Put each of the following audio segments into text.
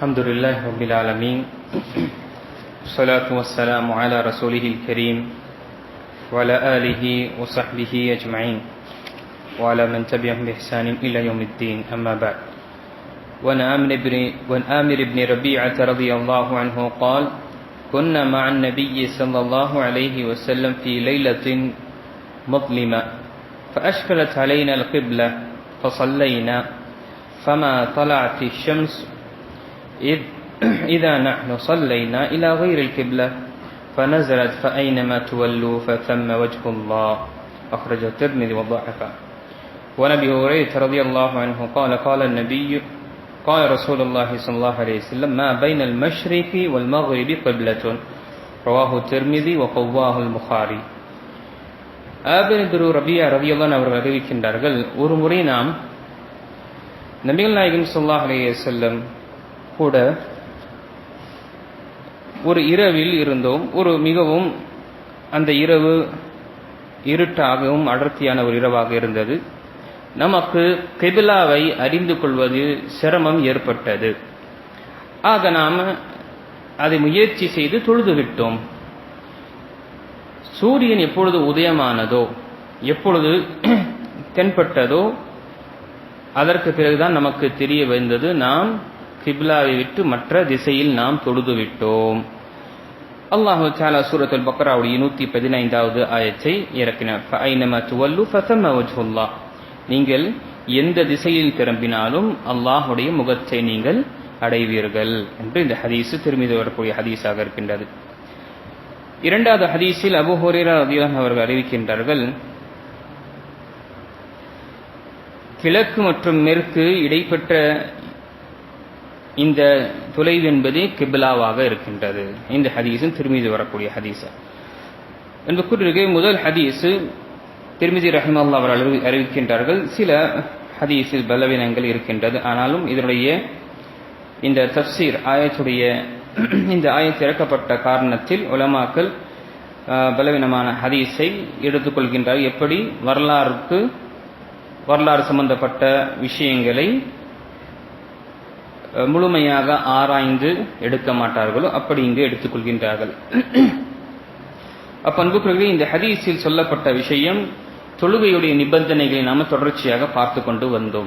الحمد لله رب العالمين والصلاة والسلام على رسوله الكريم وعلى آله وصحبه أجمعين وعلى من تبعهم بإحسان إلى يوم الدين أما بعد وعن آمر بن, وعن آمر بن ربيعة رضي الله عنه قال كنا مع النبي صلى الله عليه وسلم في ليلة مظلمة فأشكلت علينا القبلة فصلينا فما طلعت الشمس إذ إذا نحن صلينا إلى غير القبلة فنزلت فأينما تولوا فثم وجه الله أخرج الترمذي وضعفه وعن أبي هريرة رضي الله عنه قال قال النبي قال رسول الله صلى الله عليه وسلم ما بين المشرق والمغرب قبلة رواه الترمذي وقواه البخاري ஆபின் திரு ரபியா ரவியல்லான் அவர்கள் அறிவிக்கின்றார்கள் ஒரு முறை நாம் நபிகள் நாயகம் சொல்லாஹ் அலைய செல்லம் கூட ஒரு இரவில் இருந்தோம். ஒரு மிகவும் அந்த இரவு இருட்டாகவும் அடர்த்தியான ஒரு இரவாக இருந்தது. நமக்கு கெபிலாவை அறிந்து கொள்வது சிரமம் ஏற்பட்டது. ஆக நாம் அதை முயற்சி செய்து தொழுது விட்டோம். சூரியன் எப்பொழுது உதயமானதோ எப்பொழுது தென்பட்டதோ அதற்கு பிறகுதான் நமக்கு தெரிய வந்தது நாம் கிப்லாவை விட்டு மற்ற திசையில் நாம் தொழுது விட்டோம். அல்லாஹு சாலா சூரத்துல் பக்ராவுடைய நூத்தி பதினைந்தாவது ஆயத்தை இறக்கினார். நீங்கள் எந்த திசையில் திரும்பினாலும் அல்லாஹுடைய முகத்தை நீங்கள் அடைவீர்கள் என்று இந்த ஹதீஸு திரும்பி வரக்கூடிய ஹதீஸாக இருக்கின்றது. இரண்டாவது ஹதீஸில் அபு ஹோரேரா அதிகம் அவர்கள் அறிவிக்கின்றார்கள் கிழக்கு மற்றும் மேற்கு இடைப்பட்ட இந்த தொலைவு என்பது கிபிலாவாக இருக்கின்றது. இந்த ஹதீஸும் திருமீது வரக்கூடிய ஹதீஸ். என்பதற்கு முதல் ஹதீஸு திருமிதி ரஹிமல்லா அவர் அறிவிக்கின்றார்கள். சில ஹதீஸில் பலவீனங்கள் இருக்கின்றது. ஆனாலும் இதனுடைய இந்த தப்சீர் ஆயத்துடைய இந்த ஆயத்து இறக்கப்பட்ட காரணத்தில் உலமாக்கள் பலவீனமான ஹதீஸை எடுத்துக்கொள்கின்றார் எப்படி? வரலாறுக்கு வரலாறு சம்பந்தப்பட்ட விஷயங்களை முழுமையாக ஆராய்ந்து எடுக்க மாட்டார்களோ அப்படி இங்கு எடுத்துக்கொள்கின்றார்கள். அப்பன்புக்குரிய இந்த ஹதீஸில் சொல்லப்பட்ட விஷயம் தொழுகையுடைய நிபந்தனைகளை நாம் தொடர்ச்சியாக பார்த்து கொண்டு வந்தோம்.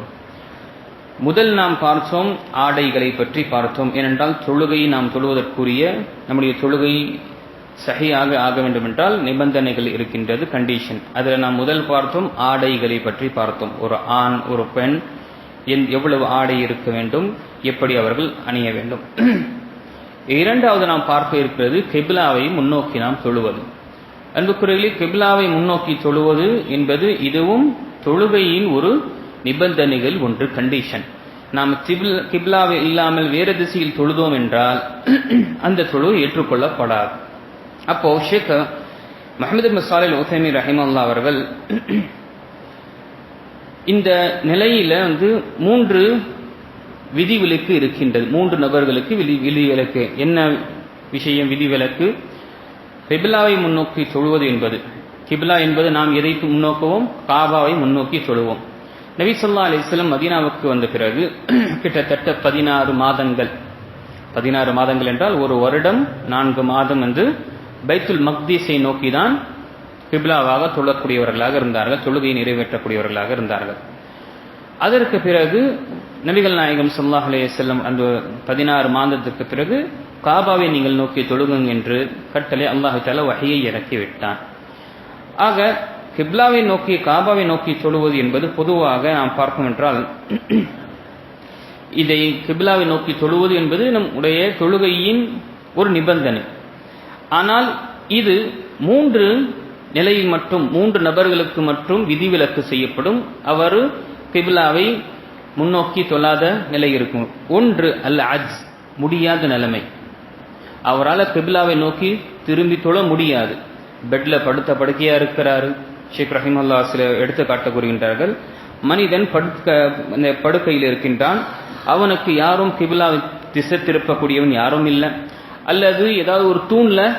முதல் நாம் பார்த்தோம் ஆடைகளை பற்றி பார்த்தோம். ஏனென்றால் தொழுகையை நாம் தொழுவதற்குரிய நம்முடைய தொழுகை சகையாக ஆக வேண்டுமென்றால் நிபந்தனைகள் இருக்கின்றது கண்டிஷன் அதில் நாம் முதல் பார்த்தோம் ஆடைகளை பற்றி பார்த்தோம். ஒரு ஆண் ஒரு பெண் என் எவ்வளவு ஆடை இருக்க வேண்டும் எப்படி அவர்கள் அணிய வேண்டும். இரண்டாவது நாம் பார்க்க இருக்கிறது கெபிலாவை முன்னோக்கி நாம் தொழுவது. அன்புக்குறையிலே கெபிலாவை முன்னோக்கி தொழுவது என்பது இதுவும் தொழுகையின் ஒரு நிபந்தனைகள் ஒன்று கண்டிஷன் நாம் கிப்லாவை இல்லாமல் வேறு திசையில் தொழுதோம் என்றால் அந்த தொழு ஏற்றுக்கொள்ளப்படாது. அப்போ ஷேக் மஹமது மசாலில் உசைமி ரஹிமல்லா அவர்கள் இந்த நிலையில வந்து மூன்று விதிவிலக்கு இருக்கின்றது. மூன்று நபர்களுக்கு விதி விதிவிலக்கு. என்ன விஷயம் விதிவிலக்கு? கிபிலாவை முன்னோக்கி தொழுவது என்பது. கிபிலா என்பது நாம் எதை முன்னோக்குவோம்? காபாவை முன்னோக்கி தொழுவோம். நபிசல்லா அலிஸ்லம் மதீனாவுக்கு வந்த பிறகு கிட்டத்தட்ட பதினாறு மாதங்கள் பதினாறு மாதங்கள் என்றால் ஒரு வருடம் நான்கு மாதம் என்று பைத்துல் மக்தீஸை நோக்கி தான் கிப்லாவாக தொழக்கூடியவர்களாக இருந்தார்கள் தொழுகையை நிறைவேற்றக்கூடியவர்களாக இருந்தார்கள். அதற்கு பிறகு நபிகள் நாயகம் சொல்லாஹ் அலே செல்லம் அந்த பதினாறு மாதத்துக்கு பிறகு காபாவை நீங்கள் நோக்கி தொழுகுங்க என்று கட்டளை அல்லாஹு தால வகையை இறக்கி விட்டான். ஆக கிப்லாவை நோக்கி காபாவை நோக்கி தொழுவது என்பது பொதுவாக நாம் பார்க்கும் என்றால் இதை கிப்லாவை நோக்கி தொழுவது என்பது நம்முடைய தொழுகையின் ஒரு நிபந்தனை. ஆனால் இது மூன்று நிலையில் மட்டும் மூன்று நபர்களுக்கு மட்டும் விதிவிலக்கு செய்யப்படும். அவர் கிபிலாவை முன்னோக்கி தொழாத நிலை இருக்கும். ஒன்று அல்ல அஜ் முடியாத நிலைமை. அவரால் கிபிலாவை நோக்கி திரும்பி தொழ முடியாது. பெட்டில் படுத்த படுக்கையாக இருக்கிறாரு. ஷேக் ரஹிமல்லா சில எடுத்துக்காட்ட கூறுகின்றார்கள். மனிதன் படுக்க படுக்கையில் இருக்கின்றான். அவனுக்கு யாரும் கிபிலாவை திசை திருப்பக்கூடியவன் யாரும் இல்லை. அல்லது ஏதாவது ஒரு தூணில்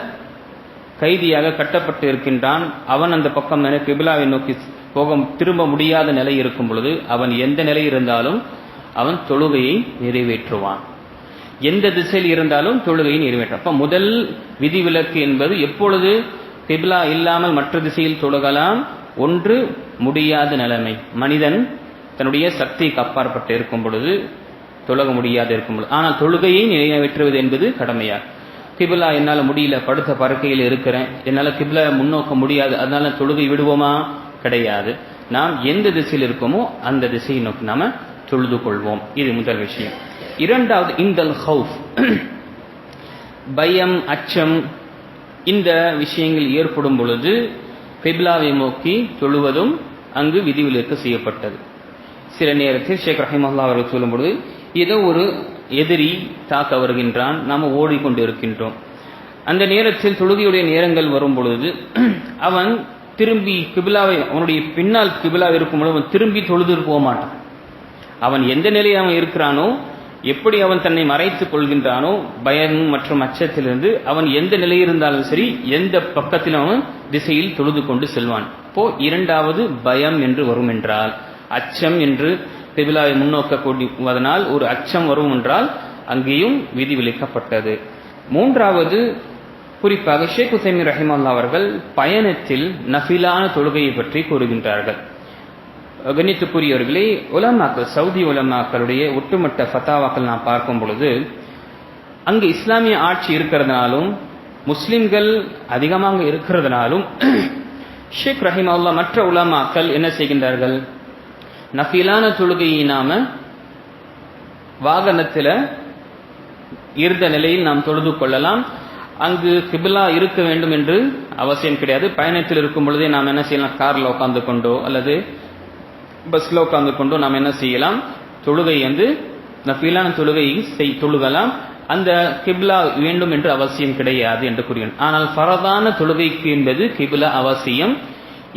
கைதியாக கட்டப்பட்டு இருக்கின்றான் அவன் அந்த பக்கம் என கிபிலாவை நோக்கி போக திரும்ப முடியாத நிலை இருக்கும் பொழுது அவன் எந்த நிலை இருந்தாலும் அவன் தொழுகையை நிறைவேற்றுவான். எந்த திசையில் இருந்தாலும் தொழுகையை நிறைவேற்றும் அப்ப முதல் விதிவிலக்கு என்பது எப்பொழுது கிபிலா இல்லாமல் மற்ற திசையில் தொழுகலாம்? ஒன்று முடியாத நிலைமை. மனிதன் தன்னுடைய சக்திக்கு அப்பாற்பட்டு இருக்கும் பொழுது தொழுக முடியாது இருக்கும் பொழுது. ஆனால் தொழுகையை நிறைவேற்றுவது என்பது கடமையாகும். கிபிலா என்னால் முடியல படுத்த பறக்கையில் இருக்கிறேன். என்னால் கிபிலா முன்னோக்க முடியாது அதனால தொழுகை விடுவோமா? கிடையாது. நாம் எந்த திசையில் இருக்கோமோ அந்த திசையை நோக்கி நாம தொழுது கொள்வோம். இது முதல் விஷயம். இரண்டாவது இந்தல் ஹவுஃப். பயம் அச்சம் இந்த விஷயங்கள் ஏற்படும் பொழுது பிப்லாவை நோக்கி தொழுவதும் அங்கு விதிவிலக்கு செய்யப்பட்டது. சில நேரத்தில் ஷேக் ரஹிமல்லா அவர்கள் சொல்லும் பொழுது ஏதோ ஒரு எதிரி தாக்க வருகின்றான் நாம் ஓடிக்கொண்டு இருக்கின்றோம் அந்த நேரத்தில் தொழுகையுடைய நேரங்கள் வரும் பொழுது அவன் திரும்பி கிபிலாவை அவனுடைய பின்னால் கிபிலா இருக்கும் பொழுது அவன் திரும்பி தொழுது போக மாட்டான். அவன் எந்த நிலையில் அவன் இருக்கிறானோ எப்படி அவன் தன்னை மறைத்துக் கொள்கின்றானோ பயம் மற்றும் அச்சத்திலிருந்து அவன் எந்த நிலையில் இருந்தாலும் சரி எந்த பக்கத்தில் அவன் திசையில் தொழுது கொண்டு செல்வான். இப்போ இரண்டாவது பயம் என்று வரும் என்றால் அச்சம் என்று கிபிலாவை முன்னோக்கக்கூடியதனால் ஒரு அச்சம் வரும் என்றால் அங்கேயும் விதி விலக்கப்பட்டது மூன்றாவது குறிப்பாக ஷேக் உசைமி ரஹிமல்லா அவர்கள் பயணத்தில் நஃபிலான தொழுகையை பற்றி கூறுகின்றார்கள். கணித்துக்குரியவர்களே உலமாக்கள் சவுதி உலமாக்களுடைய ஒட்டுமொத்த ஃபத்தாவாக்கள் நான் பார்க்கும் பொழுது அங்கு இஸ்லாமிய ஆட்சி இருக்கிறதுனாலும் முஸ்லிம்கள் அதிகமாக இருக்கிறதுனாலும் ஷேக் ரஹிமல்லா மற்ற உலமாக்கள் என்ன செய்கின்றார்கள்? நஃபிலான தொழுகையை நாம வாகனத்தில் இருந்த நிலையில் நாம் தொழுது கொள்ளலாம். அங்கு கிபிலா இருக்க வேண்டும் என்று அவசியம் கிடையாது. பயணத்தில் இருக்கும் பொழுதே நாம் என்ன செய்யலாம்? காரில் உட்கார்ந்து கொண்டோ அல்லது பஸ்ல உட்கார்ந்து கொண்டோ நாம் என்ன செய்யலாம்? தொழுகை வந்து நஃபீலான தொழுகையை செய் தொழுகலாம். அந்த கிபிலா வேண்டும் என்று அவசியம் கிடையாது என்று கூறுகிறேன் ஆனால் ஃபரதான தொழுகைக்கு என்பது கிபிலா அவசியம்.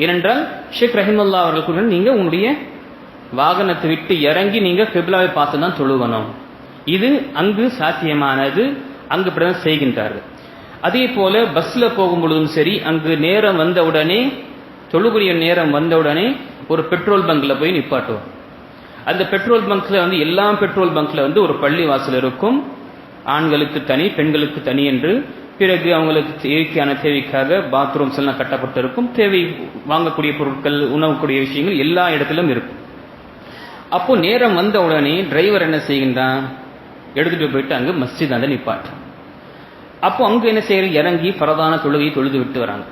ஏனென்றால் ஷேக் ரஹிமுல்லா அவர்கள் கூறுகிறார் நீங்க உங்களுடைய வாகனத்தை விட்டு இறங்கி நீங்க கிபிலாவை பார்த்து தான் தொழுவணும் இது அங்கு சாத்தியமானது. அங்கு பிரதமர் செய்கின்றார்கள். அதே போல பஸ்ல போகும் பொழுதும் சரி அங்கு நேரம் வந்தவுடனே தொழுகுரிய நேரம் வந்தவுடனே ஒரு பெட்ரோல் பங்க்ல போய் நிப்பாட்டுவோம். அந்த பெட்ரோல் பங்க்ல வந்து எல்லா பெட்ரோல் பங்க்ல வந்து ஒரு பள்ளி வாசல் இருக்கும். ஆண்களுக்கு தனி பெண்களுக்கு தனி என்று. பிறகு அவங்களுக்கு தேவைக்கான தேவைக்காக பாத்ரூம்ஸ் எல்லாம் கட்டப்பட்டிருக்கும். தேவை வாங்கக்கூடிய பொருட்கள் உணவுக்கூடிய விஷயங்கள் எல்லா இடத்திலும் இருக்கும். அப்போ நேரம் வந்த உடனே டிரைவர் என்ன செய்கின்றான்? எடுத்துட்டு போயிட்டு அங்கே மஸ்ஜித் அந்த நிப்பாட்டு அப்போ அங்கு என்ன செய்யறது? இறங்கி பரதான தொழுகையை தொழுது விட்டு வராங்க.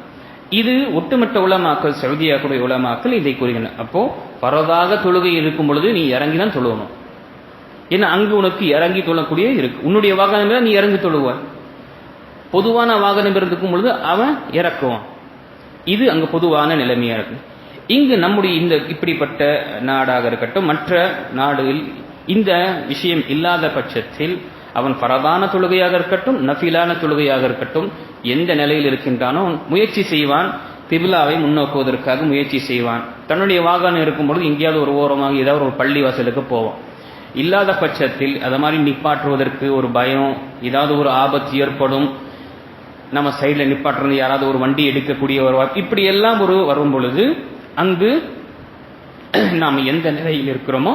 இது ஒட்டுமொத்த உலமாக்கள் சவுதியாக்குடைய உலமாக்கள் இதை கூறுகின்றன. அப்போ பரதாக தொழுகை இருக்கும் பொழுது நீ இறங்கி தான் தொழுவணும் ஏன்னா அங்கு உனக்கு இறங்கி தொழக்கூடிய இருக்கு. உன்னுடைய வாகனம் நீ இறங்கி தொழுவாய் பொதுவான வாகனம் இருக்கும் பொழுது அவன் இறக்குவான். இது அங்கே பொதுவான நிலைமையாக இருக்கு. இங்கு நம்முடைய இந்த இப்படிப்பட்ட நாடாக இருக்கட்டும் மற்ற நாடுகளில் இந்த விஷயம் இல்லாத பட்சத்தில் அவன் பரதான தொழுகையாக இருக்கட்டும் நஃபிலான தொழுகையாக இருக்கட்டும் எந்த நிலையில் இருக்கின்றானோ முயற்சி செய்வான் திபிலாவை முன்னோக்குவதற்காக முயற்சி செய்வான். தன்னுடைய வாகனம் இருக்கும்பொழுது எங்கேயாவது ஒரு ஓரமாக ஏதாவது ஒரு பள்ளி வாசலுக்கு போவான். இல்லாத பட்சத்தில் அதை மாதிரி நிப்பாற்றுவதற்கு ஒரு பயம் ஏதாவது ஒரு ஆபத்து ஏற்படும். நம்ம சைடில் நிப்பாட்டுறது யாராவது ஒரு வண்டி எடுக்கக்கூடிய ஒரு இப்படியெல்லாம் இப்படி எல்லாம் ஒரு வரும் பொழுது அங்கு நாம் எந்த நிலையில் இருக்கிறோமோ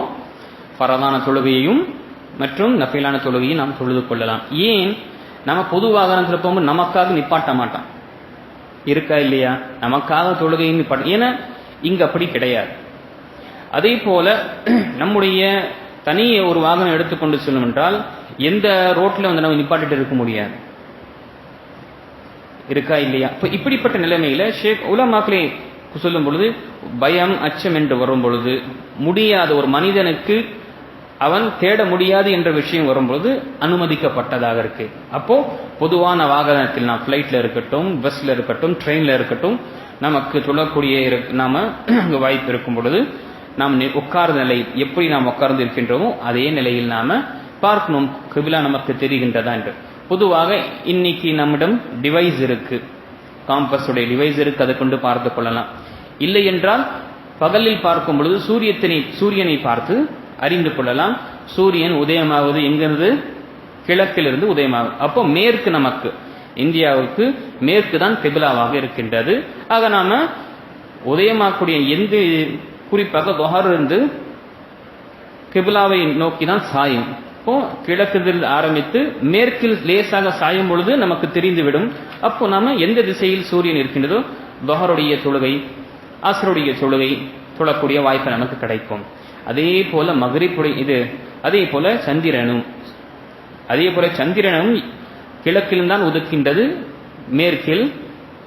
பரதான தொழுகையையும் மற்றும் நஃபிலான தொழுகையும் நாம் தொழுது கொள்ளலாம். ஏன்? நம்ம பொது வாகனத்தில் போகும்போது நமக்காக நிப்பாட்ட மாட்டான் இருக்கா இல்லையா? நமக்காக தொழுகையும் நிப்பாட்ட ஏன்னா இங்கே அப்படி கிடையாது. அதே போல நம்முடைய தனியே ஒரு வாகனம் எடுத்துக்கொண்டு செல்லும் என்றால் எந்த ரோட்டில் வந்து நம்ம நிப்பாட்டிட்டு இருக்க முடியாது. இருக்கா இல்லையா? இப்போ இப்படிப்பட்ட நிலைமையில ஷேக் உலமாக்களே சொல்லும் பொழுது பயம் அச்சம் என்று வரும் பொழுது முடியாத ஒரு மனிதனுக்கு அவன் தேட முடியாது என்ற விஷயம் வரும்பொழுது அனுமதிக்கப்பட்டதாக இருக்கு. அப்போ பொதுவான வாகனத்தில் நாம் ஃபிளைட்ல இருக்கட்டும் பஸ்ல இருக்கட்டும் ட்ரெயின்ல இருக்கட்டும் நமக்கு சொல்லக்கூடிய நாம வாய்ப்பு இருக்கும் பொழுது நாம் உட்கார்ந்த நிலை எப்படி நாம் உட்கார்ந்து இருக்கின்றோமோ அதே நிலையில் நாம பார்க்கணும். கிபிலா நமக்கு தெரிகின்றதா என்று. பொதுவாக இன்னைக்கு நம்மிடம் டிவைஸ் இருக்கு. காம்பஸ் உடைய டிவைஸ் இருக்கு அதை கொண்டு பார்த்து கொள்ளலாம். இல்லை என்றால் பகலில் பார்க்கும் பொழுது சூரியத்தினை சூரியனை பார்த்து அறிந்து கொள்ளலாம். சூரியன் உதயமாவது எங்கிருந்து? கிழக்கிலிருந்து உதயமாகும் அப்போ மேற்கு நமக்கு இந்தியாவுக்கு மேற்கு தான் கிபிலாவாக இருக்கின்றது. ஆக நாம உதயமாகக்கூடிய எந்த குறிப்பாக தொஹர் இருந்து கிபிலாவை நோக்கி தான் சாயும். இப்போ கிழக்குதில் ஆரம்பித்து மேற்கில் லேசாக சாயும் பொழுது நமக்கு தெரிந்துவிடும். அப்போ நாம எந்த திசையில் சூரியன் இருக்கின்றதோ தொகருடைய தொழுகை அசருடைய தொழுகை தொழக்கூடிய வாய்ப்பு நமக்கு கிடைக்கும். அதே போல மகரிப்புடைய இது அதே போல சந்திரனும் அதே போல சந்திரனும் கிழக்கில்தான் உதுக்கின்றது மேற்கில்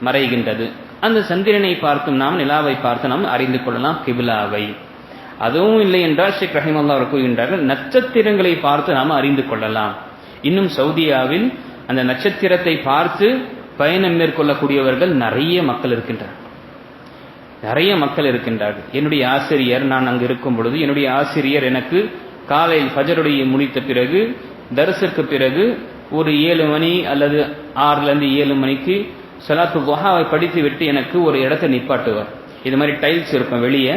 மறைகின்றது. அந்த சந்திரனை பார்த்தும் நாம் நிலாவை பார்த்து நாம் அறிந்து கொள்ளலாம் கிபிலாவை. அதுவும் இல்லை என்றால் ஷேக் ரஹிமல்லா அவர் கூறுகின்றார்கள் நட்சத்திரங்களை பார்த்து நாம் அறிந்து கொள்ளலாம். இன்னும் சவுதியாவில் அந்த நட்சத்திரத்தை பார்த்து பயணம் மேற்கொள்ளக்கூடியவர்கள் நிறைய மக்கள் இருக்கின்றனர். நிறைய மக்கள் இருக்கின்றார்கள். என்னுடைய ஆசிரியர் நான் அங்கு இருக்கும் பொழுது என்னுடைய ஆசிரியர் எனக்கு காலையில் ஃபஜருடைய முடித்த பிறகு தரிசிற்கு பிறகு ஒரு ஏழு மணி அல்லது ஆறுலேருந்து ஏழு மணிக்கு சலாத்து குஹாவை படித்து விட்டு எனக்கு ஒரு இடத்தை நிப்பாட்டுவார். இது மாதிரி டைல்ஸ் இருக்கும் வெளியே.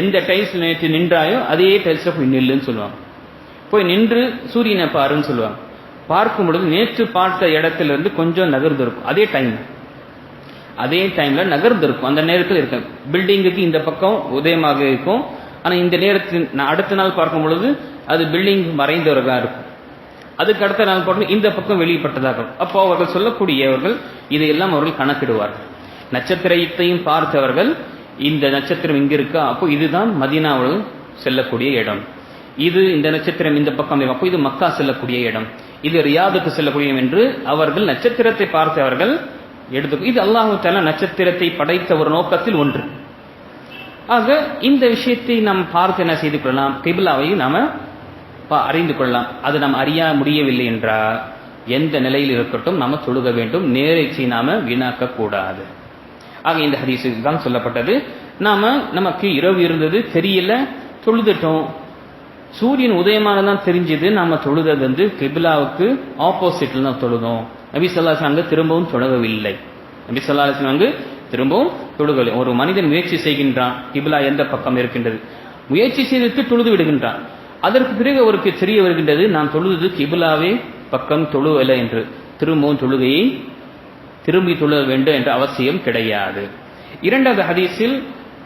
எந்த டைல்ஸ் நேற்று நின்றாயோ அதே டைல்ஸில் போய் நில்லுன்னு சொல்லுவாங்க. போய் நின்று சூரியனை பாருன்னு சொல்லுவாங்க. பார்க்கும் பொழுது நேற்று பார்த்த இடத்துல இருந்து கொஞ்சம் நகர்ந்து இருக்கும் அதே டைம் அதே டைம்ல நகர்ந்து இருக்கும். அந்த நேரத்தில் இருக்கும் பில்டிங்குக்கு இந்த பக்கம் உதயமாக இருக்கும். ஆனால் இந்த நேரத்தில் நான் அடுத்த நாள் பார்க்கும் பொழுது அது பில்டிங் மறைந்தவர்களாக இருக்கும். அதுக்கு அடுத்த நாள் பார்க்கணும் இந்த பக்கம் வெளிப்பட்டதாக இருக்கும் அப்போ அவர்கள் சொல்லக்கூடியவர்கள் இதையெல்லாம் அவர்கள் கணக்கிடுவார்கள். நட்சத்திரத்தையும் பார்த்தவர்கள் இந்த நட்சத்திரம் இங்கே இருக்கா? அப்போ இதுதான் மதீனாவில் செல்லக்கூடிய இடம். இது இந்த நட்சத்திரம் இந்த பக்கம் அப்போ இது மக்கா செல்லக்கூடிய இடம். இது ரியாதுக்கு செல்லக்கூடிய என்று அவர்கள் நட்சத்திரத்தை பார்த்தவர்கள் எடுத்து இது அல்லாஹு தால நட்சத்திரத்தை படைத்த ஒரு நோக்கத்தில் ஒன்று. ஆக இந்த விஷயத்தை நாம் பார்த்து என்ன செய்து கொள்ளலாம்? கிபிலாவையும் நாம பா- அறிந்து கொள்ளலாம். அது நாம் அறிய முடியவில்லை என்றால் எந்த நிலையில் இருக்கட்டும் நாம தொழுக வேண்டும். நேரத்தை நாம வீணாக்க கூடாது ஆக இந்த ஹரிசுக்கு தான் சொல்லப்பட்டது. நாம நமக்கு இரவு இருந்தது தெரியல தொழுதுட்டோம். சூரியன் உதயமானதான் தெரிஞ்சது நாம தொழுதது வந்து கிபிலாவுக்கு ஆப்போசிட்ல தான் தொழுதோம். நபி சொல்லாஸ் அங்கு திரும்பவும் தொழகவில்லை நபி சொல்லாஸ் அங்கு திரும்பவும் தொழுகவில்லை. ஒரு மனிதன் முயற்சி செய்கின்றான் கிபிலா எந்த பக்கம் இருக்கின்றது? முயற்சி செய்துவிட்டு தொழுது விடுகின்றான். அதற்கு பிறகு அவருக்கு தெரிய வருகின்றது நான் தொழுது கிபிலாவே பக்கம் தொழுவலை என்று. திரும்பவும் தொழுகையை திரும்பி தொழ வேண்டும் என்ற அவசியம் கிடையாது. இரண்டாவது ஹதீஸில்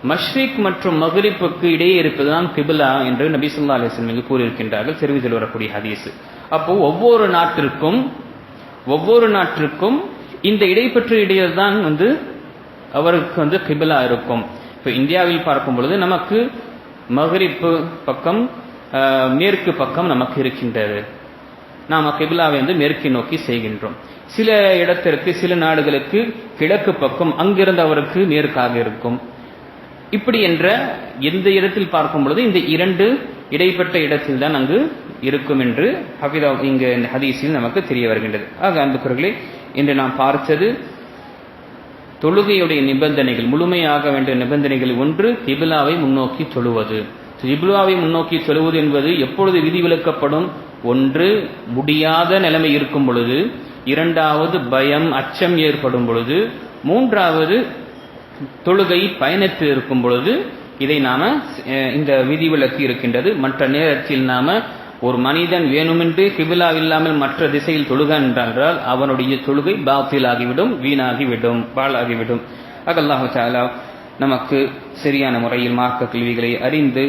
மஷ்ரிக் மற்றும் மகரிப்புக்கு இடையே இருப்பதுதான் கிபிலா என்று நபி சொல்லா அலிஸ்லம் கூறியிருக்கின்றார்கள். தெரிவித்தில் வரக்கூடிய ஹதீஸ். அப்போ ஒவ்வொரு நாட்டிற்கும் ஒவ்வொரு நாட்டிற்கும் இந்த இடைப்பற்று இடையில் தான் வந்து அவருக்கு வந்து கிபிலா இருக்கும். இப்போ இந்தியாவில் பார்க்கும் பொழுது நமக்கு மகரிப்பு பக்கம் மேற்கு பக்கம் நமக்கு இருக்கின்றது. நாம் கிபிலாவை வந்து மேற்கு நோக்கி செய்கின்றோம். சில இடத்திற்கு சில நாடுகளுக்கு கிழக்கு பக்கம் அங்கிருந்து அவருக்கு மேற்காக இருக்கும். இப்படி என்ற எந்த இடத்தில் பார்க்கும் பொழுது இந்த இரண்டு இடைப்பட்ட இடத்தில் தான் அங்கு இருக்கும் என்று ஹபிதா இங்கு இந்த ஹதீஸில் நமக்கு தெரிய வருகின்றது. ஆக அன்புக்குறர்களே இன்று நாம் பார்த்தது தொழுகையுடைய நிபந்தனைகள் முழுமையாக வேண்டிய நிபந்தனைகள் ஒன்று கிபிலாவை முன்னோக்கி தொழுவது. கிபிலாவை முன்னோக்கி தொழுவது என்பது எப்பொழுது விதிவிலக்கப்படும் ஒன்று முடியாத நிலைமை இருக்கும் பொழுது இரண்டாவது பயம் அச்சம் ஏற்படும் பொழுது மூன்றாவது தொழுகை பயணத்தில் இருக்கும் பொழுது இதை நாம இந்த விதிவிலக்கு இருக்கின்றது. மற்ற நேரத்தில் நாம ஒரு மனிதன் வேணுமென்று கிபிலா இல்லாமல் மற்ற திசையில் தொழுக என்றால் அவனுடைய தொழுகை பாத்திலாகிவிடும் வீணாகிவிடும் பாழாகிவிடும். அகல்லாஹு சாலா நமக்கு சரியான முறையில் மார்க்க கல்விகளை அறிந்து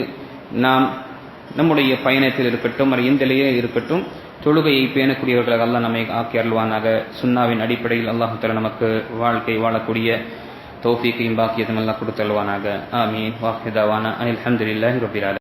நாம் நம்முடைய பயணத்தில் இருக்கட்டும் அல்லது இருக்கட்டும் தொழுகையை பேணக்கூடியவர்களாக அல்லாஹ் நம்மை ஆக்கி அருள்வானாக. சுண்ணாவின் அடிப்படையில் அல்லாஹு தாலா நமக்கு வாழ்க்கை வாழக்கூடிய தௌஃபீக்கையும் பாக்கியத்தையும் எல்லாம் கொடுத்தல்வானாக ஆமீன். வாஹிதாவானா அனில் அஹமதுல்லாஹி ரபிலால